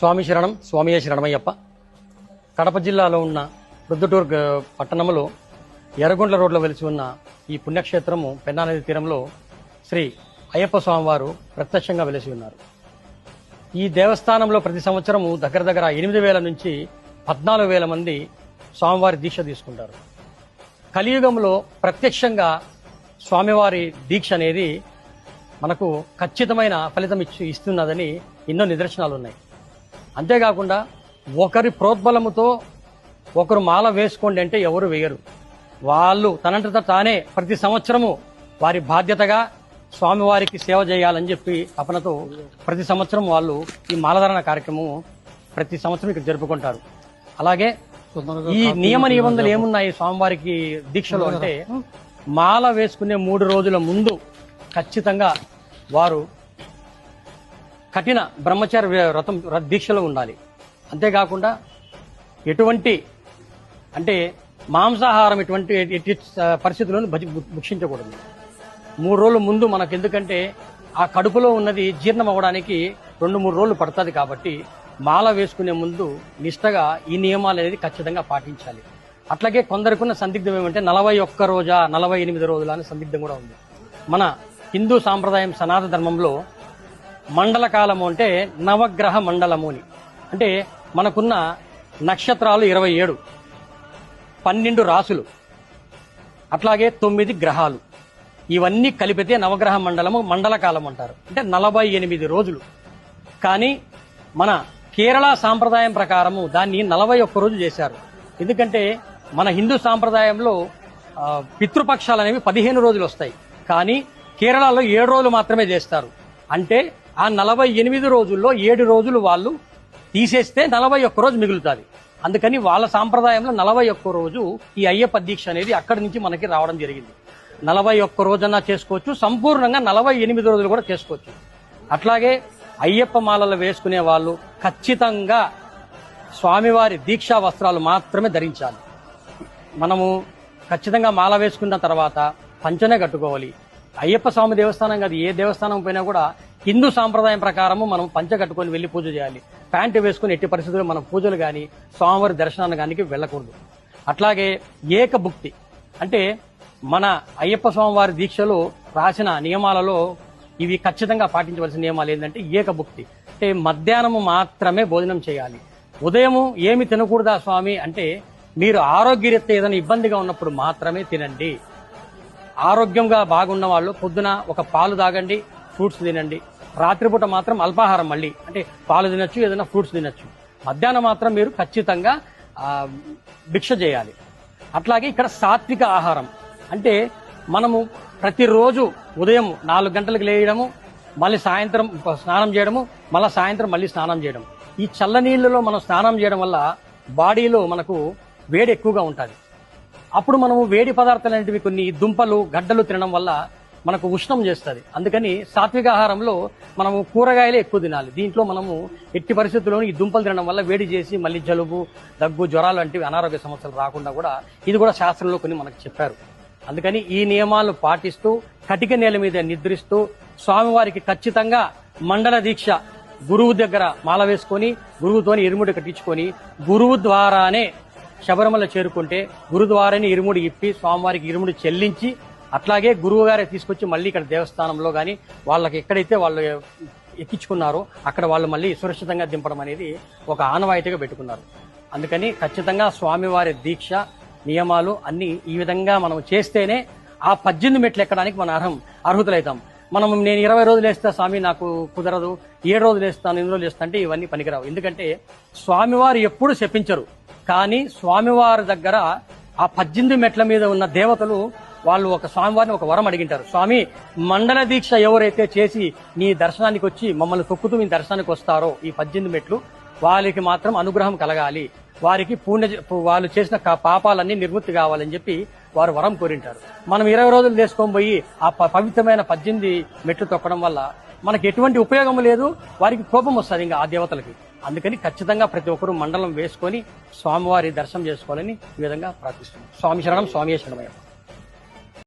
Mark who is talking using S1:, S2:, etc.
S1: స్వామి శరణం స్వామియే శరణమయ్యప్ప. కడప జిల్లాలో ఉన్న ప్రొద్దుటూరు పట్టణంలో ఎర్రగొండ్ల రోడ్లో వెలిసి ఉన్న ఈ పుణ్యక్షేత్రము పెన్నానది తీరంలో శ్రీ అయ్యప్ప స్వామివారు ప్రత్యక్షంగా వెలిసి ఉన్నారు. ఈ దేవస్థానంలో ప్రతి సంవత్సరము దగ్గర దగ్గర ఎనిమిది వేల నుంచి పద్నాలుగు వేల మంది స్వామివారి దీక్ష తీసుకుంటారు. కలియుగంలో ప్రత్యక్షంగా స్వామివారి దీక్ష అనేది మనకు ఖచ్చితమైన ఫలితం ఇచ్చి ఇస్తున్నదని ఎన్నో నిదర్శనాలు ఉన్నాయి అంతేకాకుండా ఒకరి ప్రోద్బలముతో ఒకరు మాల వేసుకోండి అంటే ఎవరు వేయరు. వాళ్ళు తనంతట తానే ప్రతి సంవత్సరము వారి బాధ్యతగా స్వామివారికి సేవ చేయాలని చెప్పి తపనతో ప్రతి సంవత్సరం వాళ్ళు ఈ మాలధారణ కార్యక్రమం ప్రతి సంవత్సరం ఇక్కడ జరుపుకుంటారు. అలాగే ఈ నియమ నిబంధనలు ఏమున్నాయి స్వామివారికి దీక్షలు అంటే మాల వేసుకునే మూడు రోజుల ముందు ఖచ్చితంగా వారు కఠిన బ్రహ్మచారి వ్రతం దీక్షలో ఉండాలి. అంతేకాకుండా ఎటువంటి అంటే మాంసాహారం ఎటువంటి ఎట్టి పరిస్థితులను భుక్షించకూడదు మూడు రోజుల ముందు మనకు ఎందుకంటే ఆ కడుపులో ఉన్నది జీర్ణం అవ్వడానికి రెండు మూడు రోజులు పడుతుంది కాబట్టి మాల వేసుకునే ముందు నిష్టగా ఈ నియమాలు అనేది ఖచ్చితంగా పాటించాలి. అట్లాగే కొందరికున్న సందిగ్ధం ఏమంటే నలభై ఒక్క రోజా నలభై ఎనిమిది రోజులు అనే సందిగ్ధం కూడా ఉంది. మన హిందూ సాంప్రదాయం సనాతన ధర్మంలో మండల కాలము అంటే నవగ్రహ మండలము అని. అంటే మనకున్న నక్షత్రాలు ఇరవై ఏడు పన్నెండు రాసులు అట్లాగే తొమ్మిది గ్రహాలు. ఇవన్నీ కలిపితే నవగ్రహ మండలము మండల కాలం అంటారు. అంటే నలభై ఎనిమిది రోజులు. కానీ మన కేరళ సాంప్రదాయం ప్రకారము దాన్ని నలభై ఒక్క రోజు చేశారు. ఎందుకంటే మన హిందూ సాంప్రదాయంలో పితృపక్షాలు అనేవి పదిహేను రోజులు వస్తాయి. కానీ కేరళలో ఏడు రోజులు మాత్రమే చేస్తారు. అంటే ఆ నలభై ఎనిమిది రోజుల్లో ఏడు రోజులు వాళ్ళు తీసేస్తే నలభై ఒక్క రోజు మిగులుతుంది. అందుకని వాళ్ళ సాంప్రదాయంలో నలభై ఒక్క రోజు ఈ అయ్యప్ప దీక్ష అనేది అక్కడి నుంచి మనకి రావడం జరిగింది. నలభై ఒక్క రోజన్నా చేసుకోవచ్చు సంపూర్ణంగా నలభై ఎనిమిది రోజులు కూడా చేసుకోవచ్చు. అట్లాగే అయ్యప్ప మాలలు వేసుకునే వాళ్ళు ఖచ్చితంగా స్వామివారి దీక్షా వస్త్రాలు మాత్రమే ధరించాలి. మనము ఖచ్చితంగా మాల వేసుకున్న తర్వాత పంచనే కట్టుకోవాలి. అయ్యప్ప స్వామి దేవస్థానం కాదు ఏ దేవస్థానం పోయినా కూడా హిందూ సాంప్రదాయం ప్రకారము మనం పంచ కట్టుకొని వెళ్ళి పూజ చేయాలి. ప్యాంటు వేసుకుని ఎట్టి పరిస్థితుల్లో మనం పూజలు కానీ స్వామివారి దర్శనాన్ని కానీ వెళ్ళకూడదు. అట్లాగే ఏకభుక్తి అంటే మన అయ్యప్ప స్వామివారి దీక్షలో రాసిన నియమాలలో ఇవి ఖచ్చితంగా పాటించవలసిన నియమాలు ఏంటంటే ఏకభుక్తి అంటే మధ్యాహ్నము మాత్రమే భోజనం చేయాలి. ఉదయము ఏమి తినకూడదా స్వామి అంటే మీరు ఆరోగ్యరీత్యా ఏదైనా ఇబ్బందిగా ఉన్నప్పుడు మాత్రమే తినండి. ఆరోగ్యంగా బాగున్న వాళ్ళు పొద్దున ఒక పాలు తాగండి ఫ్రూట్స్ తినండి. రాత్రిపూట మాత్రం అల్పాహారం మళ్ళీ. అంటే పాలు తినచ్చు ఏదైనా ఫ్రూట్స్ తినచ్చు. మధ్యాహ్నం మాత్రం మీరు ఖచ్చితంగా భిక్ష చేయాలి. అట్లాగే ఇక్కడ సాత్విక ఆహారం. అంటే మనము ప్రతిరోజు ఉదయం నాలుగు గంటలకు లేయడము మళ్ళీ సాయంత్రం స్నానం చేయడము మళ్ళీ సాయంత్రం మళ్ళీ స్నానం చేయడం. ఈ చల్ల నీళ్ళలో మనం స్నానం చేయడం వల్ల బాడీలో మనకు వేడి ఎక్కువగా ఉంటుంది. అప్పుడు మనము వేడి పదార్థాలు అనేటివి కొన్ని దుంపలు గడ్డలు తినడం వల్ల మనకు ఉష్ణం చేస్తుంది. అందుకని సాత్విక ఆహారంలో మనము కూరగాయలే ఎక్కువ తినాలి. దీంట్లో మనము ఎట్టి పరిస్థితుల్లోనూ ఈ దుంపలు తినడం వల్ల వేడి చేసి మళ్ళీ జలుబు దగ్గు జ్వరాలు వంటివి అనారోగ్య సమస్యలు రాకుండా కూడా ఇది కూడా శాస్త్రంలో కొన్ని మనకు చెప్పారు. అందుకని ఈ నియమాలు పాటిస్తూ కటిక నేల మీద నిద్రిస్తూ స్వామివారికి ఖచ్చితంగా మండల దీక్ష గురువు దగ్గర మాల వేసుకొని గురువుతోని ఇరుముడి కట్టించుకొని గురువు ద్వారానే శబరిమల చేరుకుంటే గురుద్వారాని ఇరుముడి ఇప్పి స్వామివారికి ఇరుముడి చెల్లించి అట్లాగే గురువు గారే తీసుకొచ్చి మళ్ళీ ఇక్కడ దేవస్థానంలో కానీ వాళ్ళకి ఎక్కడైతే వాళ్ళు ఎక్కించుకున్నారో అక్కడ వాళ్ళు మళ్ళీ సురక్షితంగా దింపడం అనేది ఒక ఆనవాయితీగా పెట్టుకున్నారు. అందుకని ఖచ్చితంగా స్వామివారి దీక్ష నియమాలు అన్ని ఈ విధంగా మనం చేస్తేనే ఆ పద్దెనిమిది మెట్లు ఎక్కడానికి మనం అర్హం అర్హుతులైతాం. మనం నేను ఇరవై రోజులు వేస్తా స్వామి నాకు కుదరదు ఏడు రోజులు వేస్తాను ఎన్ని రోజులు వేస్తా అంటే ఇవన్నీ పనికిరావు. ఎందుకంటే స్వామివారు ఎప్పుడు శపించరు. కానీ స్వామివారి దగ్గర ఆ పద్దెనిమిది మెట్ల మీద ఉన్న దేవతలు వాళ్ళు ఒక స్వామివారిని ఒక వరం అడిగింటారు. స్వామి మండల దీక్ష ఎవరైతే చేసి నీ దర్శనానికి వచ్చి మమ్మల్ని తొక్కుతూ మీ దర్శనానికి వస్తారో ఈ పద్దెనిమిది మెట్లు వాళ్ళకి మాత్రం అనుగ్రహం కలగాలి. వారికి పుణ్య వాళ్ళు చేసిన పాపాలన్నీ నిర్వృత్తి కావాలని చెప్పి వారు వరం కోరింటారు. మనం ఇరవై రోజులు తీసుకొని పోయి ఆ పవిత్రమైన పద్దెనిమిది మెట్లు తొక్కడం వల్ల మనకి ఎటువంటి ఉపయోగం లేదు వారికి కోపం వస్తుంది ఇంకా ఆ దేవతలకి. అందుకని ఖచ్చితంగా ప్రతి ఒక్కరూ మండలం వేసుకొని స్వామివారి దర్శనం చేసుకోవాలని ఈ విధంగా ప్రార్థిస్తున్నాం. స్వామి శరణం స్వామి శరణమయ్య.